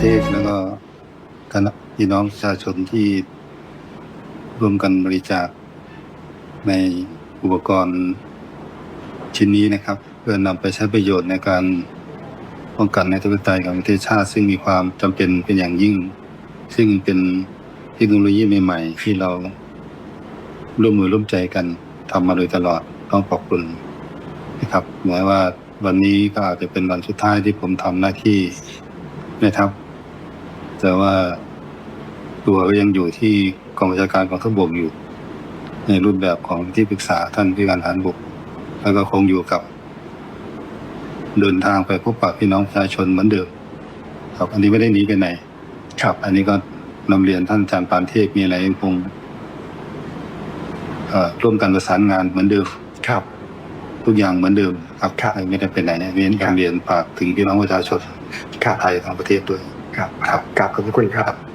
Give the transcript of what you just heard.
เทศแล้วก็คณะพี่น้องประชาชนที่ร่วมกันบริจาคในอุปกรณ์ชิ้นนี้นะครับ เพื่อนำไปใช้ประโยชน์ในการป้องกันในประเทศไทยของประเทศชาติ ซึ่งมีความจำเป็นเป็นอย่างยิ่ง ซึ่งเป็นเทคโนโลยีใหม่ ๆ ที่เราร่วมมือร่วมใจกันทำมาโดยตลอดต้องขอบคุณนะครับแม้ว่าวันนี้ก็อาจจะเป็นวันสุดท้ายที่ผมทำหน้าที่นะครับ แต่ว่าตัวก็ยังอยู่ที่กองบัญชาการกองทัพบกอยู่ ในรูปแบบของที่ปรึกษาท่านผู้การทหารบก แล้วก็คงอยู่กับเดินทางไปพบปะพี่น้องประชาชนเหมือนเดิมครับ อันนี้ไม่ได้หนีไปไหน ครับ อันนี้ก็นำเรียนท่านอาจารย์ปานเทพมีอะไรยังคงเอ่อร่วมกันประสานงานเหมือนเดิมครับ ทุกอย่างเหมือนเดิมครับครับไม่ได้เป็นไหนนะเรียนครับนำเรียนฝากถึงพี่น้องประชาชนครับไทยทั้งประเทศด้วย ครับครับกราบขอบคุณครับ